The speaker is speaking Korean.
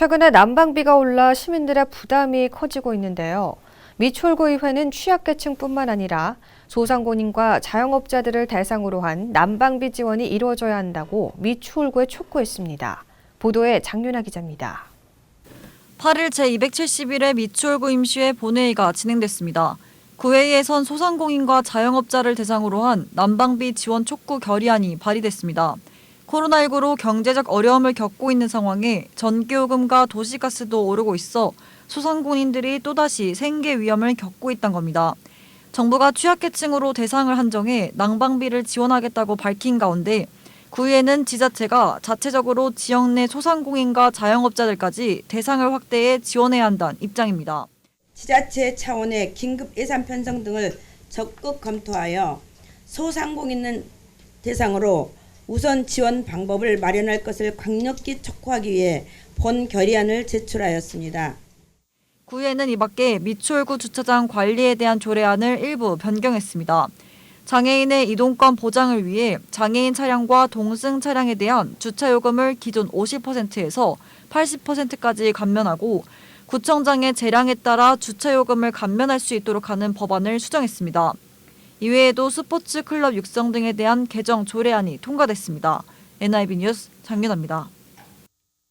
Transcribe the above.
최근에 난방비가 올라 시민들의 부담이 커지고 있는데요. 미추홀구의회는 취약계층뿐만 아니라 소상공인과 자영업자들을 대상으로 한 난방비 지원이 이루어져야 한다고 미추홀구에 촉구했습니다. 보도에 장윤아 기자입니다. 8일 제271회 미추홀구 임시회 본회의가 진행됐습니다. 구회의에선 소상공인과 자영업자를 대상으로 한 난방비 지원 촉구 결의안이 발의됐습니다. 코로나19로 경제적 어려움을 겪고 있는 상황에 전기요금과 도시가스도 오르고 있어 소상공인들이 또다시 생계 위험을 겪고 있다는 겁니다. 정부가 취약계층으로 대상을 한정해 난방비를 지원하겠다고 밝힌 가운데 구의회는 지자체가 자체적으로 지역 내 소상공인과 자영업자들까지 대상을 확대해 지원해야 한다는 입장입니다. 지자체 차원의 긴급 예산 편성 등을 적극 검토하여 소상공인은 대상으로 우선 지원 방법을 마련할 것을 강력히 촉구하기 위해 본 결의안을 제출하였습니다. 구의회는 이 밖에 미추홀구 주차장 관리에 대한 조례안을 일부 변경했습니다. 장애인의 이동권 보장을 위해 장애인 차량과 동승 차량에 대한 주차 요금을 기존 50%에서 80%까지 감면하고 구청장의 재량에 따라 주차 요금을 감면할 수 있도록 하는 법안을 수정했습니다. 이외에도 스포츠 클럽 육성 등에 대한 개정 조례안이 통과됐습니다. NIB 뉴스 장윤아입니다.